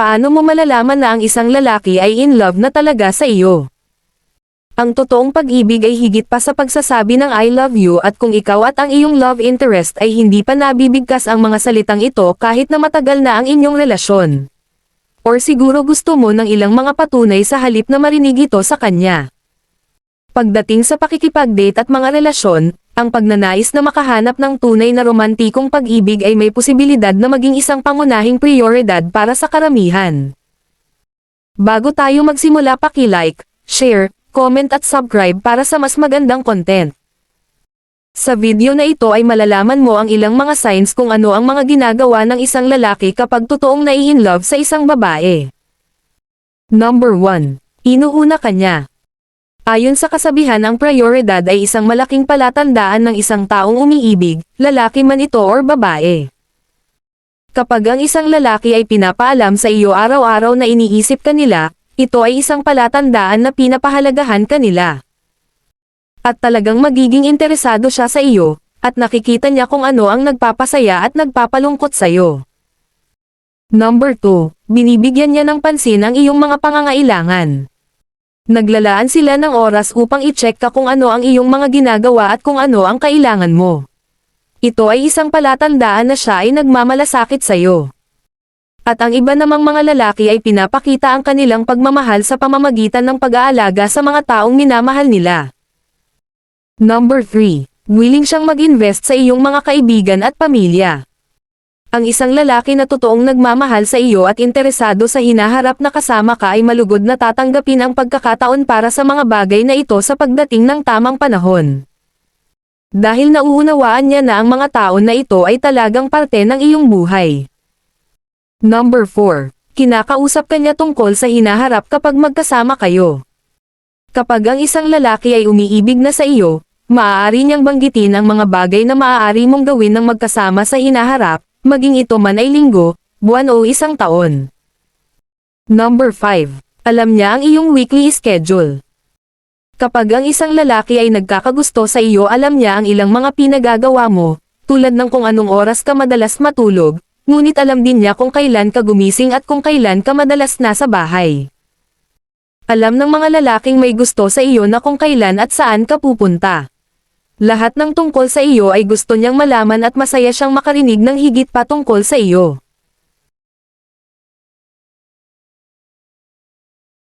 Paano mo malalaman na ang isang lalaki ay in love na talaga sa iyo? Ang totoong pag-ibig ay higit pa sa pagsasabi ng I love you at kung ikaw at ang iyong love interest ay hindi pa nabibigkas ang mga salitang ito kahit na matagal na ang inyong relasyon. Or siguro gusto mo ng ilang mga patunay sa halip na marinig ito sa kanya. Pagdating sa pakikipag-date at mga relasyon, ang pagnanais na makahanap ng tunay na romantikong pag-ibig ay may posibilidad na maging isang pangunahing prioridad para sa karamihan. Bago tayo magsimula paki-like, share, comment at subscribe para sa mas magandang content. Sa video na ito ay malalaman mo ang ilang mga signs kung ano ang mga ginagawa ng isang lalaki kapag totoong nai-inlove sa isang babae. Number 1. Inuuna ka niya. Ayon sa kasabihan ang prioridad ay isang malaking palatandaan ng isang taong umiibig, lalaki man ito or babae. Kapag ang isang lalaki ay pinapaalam sa iyo araw-araw na iniisip ka nila, ito ay isang palatandaan na pinapahalagahan ka nila. At talagang magiging interesado siya sa iyo, at nakikita niya kung ano ang nagpapasaya at nagpapalungkot sa iyo. Number 2, binibigyan niya ng pansin ang iyong mga pangangailangan. Naglalaan sila ng oras upang i-check ka kung ano ang iyong mga ginagawa at kung ano ang kailangan mo. Ito ay isang palatandaan na siya ay nagmamalasakit sa iyo. At ang iba namang mga lalaki ay pinapakita ang kanilang pagmamahal sa pamamagitan ng pag-aalaga sa mga taong minamahal nila. Number 3. Willing siyang mag-invest sa iyong mga kaibigan at pamilya. Ang isang lalaki na totoong nagmamahal sa iyo at interesado sa hinaharap na kasama ka ay malugod na tatanggapin ang pagkakataon para sa mga bagay na ito sa pagdating ng tamang panahon. Dahil nauunawaan niya na ang mga taon na ito ay talagang parte ng iyong buhay. Number 4. Kinakausap ka niya tungkol sa hinaharap kapag magkasama kayo. Kapag ang isang lalaki ay umiibig na sa iyo, maaari niyang banggitin ang mga bagay na maaari mong gawin ng magkasama sa hinaharap, maging ito man ay linggo, buwan o isang taon. Number 5. Alam niya ang iyong weekly schedule. Kapag ang isang lalaki ay nagkakagusto sa iyo alam niya ang ilang mga pinagagawa mo, tulad ng kung anong oras ka madalas matulog, ngunit alam din niya kung kailan ka gumising at kung kailan ka madalas nasa bahay. Alam ng mga lalaking may gusto sa iyo na kung kailan at saan ka pupunta. Lahat ng tungkol sa iyo ay gusto niyang malaman at masaya siyang makarinig ng higit pa tungkol sa iyo.